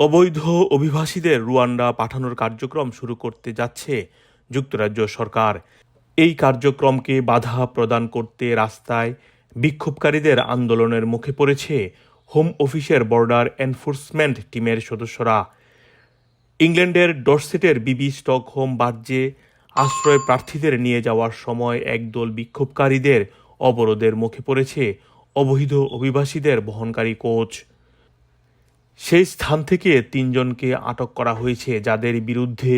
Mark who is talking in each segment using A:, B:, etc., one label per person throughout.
A: অবৈধ অভিবাসীদের রুয়ান্ডা পাঠানোর কার্যক্রম শুরু করতে যাচ্ছে যুক্তরাজ্য সরকার। এই কার্যক্রমকে বাধা প্রদান করতে রাস্তায় বিক্ষোভকারীদের আন্দোলনের মুখে পড়েছে হোম অফিসের বর্ডার এনফোর্সমেন্ট টিমের সদস্যরা। ইংল্যান্ডের ডরসেটের বিবি স্টকহোম বার্জে আশ্রয় প্রার্থীদের নিয়ে যাওয়ার সময় একদল বিক্ষোভকারীদের অবরোধের মুখে পড়েছে অবৈধ অভিবাসীদের বহনকারী কোচ। সেই স্থান থেকে তিনজনকে আটক করা হয়েছে, যাদের বিরুদ্ধে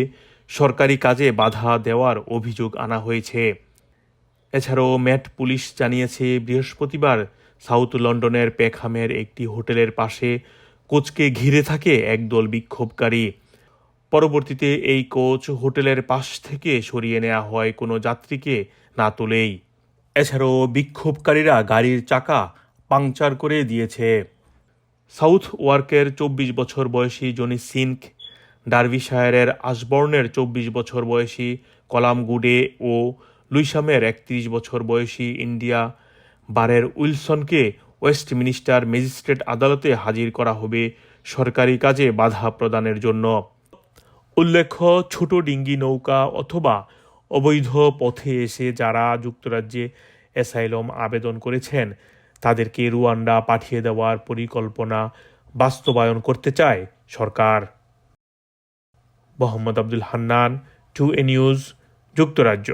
A: সরকারি কাজে বাধা দেওয়ার অভিযোগ আনা হয়েছে। এছাড়াও ম্যাট পুলিশ জানিয়েছে, বৃহস্পতিবার সাউথ লন্ডনের পেকহামের একটি হোটেলের পাশে কোচকে ঘিরে থাকে একদল বিক্ষোভকারী। পরবর্তীতে এই কোচ হোটেলের পাশ থেকে সরিয়ে নেওয়া হয়, কোনো যাত্রীকে না তুলেই। এছাড়াও বিক্ষোভকারীরা গাড়ির চাকা পাংচার করে দিয়েছে। সাউথ ওয়ার্কের চব্বিশ বছর বয়সী জনি সিনক ডার্বিশায়ারের আসবর্নের চব্বিশ বছর বয়সী কলাম গুডে ও লুইসামের একত্রিশ বছর বয়সী ইন্ডিয়া বারের উইলসনকে ওয়েস্টমিনিস্টার ম্যাজিস্ট্রেট আদালতে হাজির করা হবে সরকারি কাজে বাধা প্রদানের জন্য। উল্লেখ্য, ছোট ডিঙ্গি নৌকা অথবা অবৈধ পথে এসে যারা যুক্তরাজ্যে অ্যাসাইলম আবেদন করেছেন তাদেরকে রুয়ান্ডা পাঠিয়ে দেওয়ার পরিকল্পনা বাস্তবায়ন করতে চায় সরকার। Mohammad Abdul Hannan to A News যুক্তরাজ্য।